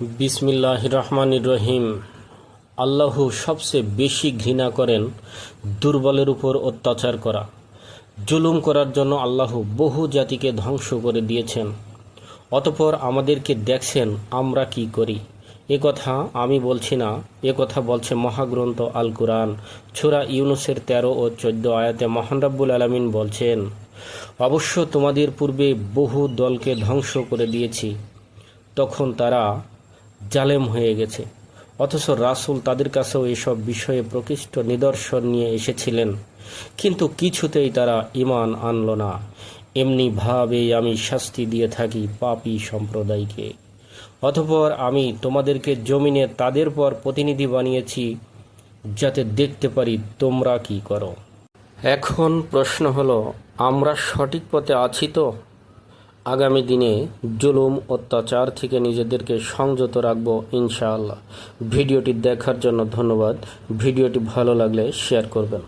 বিসমিল্লাহ রহমান রহিম আল্লাহ সবচেয়ে বেশি ঘৃণা করেন দুর্বলের উপর অত্যাচার করা। জুলুম করার জন্য আল্লাহ বহু জাতিকে ধ্বংস করে দিয়েছেন। অতপর আমাদেরকে দেখছেন, আমরা কি করি? এ কথা আমি বলছি না, এ কথা বলছে মহাগ্রন্থ আল কুরআন ছোরা ইউনুসের তেরো ও চোদ্দ আয়াতে মহান রাব্বুল আলমিন বলছেন, অবশ্য তোমাদের পূর্বে বহু দলকে ধ্বংস করে দিয়েছি। তখন তারা জালেম হয়ে গেছে। অথচ রাসূল তাদের কাছেও এসব বিষয়ে প্রকৃষ্ট নিদর্শন নিয়ে এসেছিলেন। কিন্তু কিছুতেই তারা ঈমান আনল না। এমনি ভাবেই আমি শাস্তি দিয়ে থাকি পাপি সম্প্রদায়কে। অতঃপর আমি তোমাদেরকে জমিনে তাদের পর প্রতিনিধি বানিয়েছি, যাতে দেখতে পারি তোমরা কি করো। এখন প্রশ্ন হলো, আমরা সঠিক পথে আছি তো? আগামী দিনে জুলুম, অত্যাচার থেকে নিজেদেরকে সংযত রাখব ইনশাআল্লাহ। ভিডিওটি দেখার জন্য ধন্যবাদ। ভিডিওটি ভালো লাগলে শেয়ার করবেন।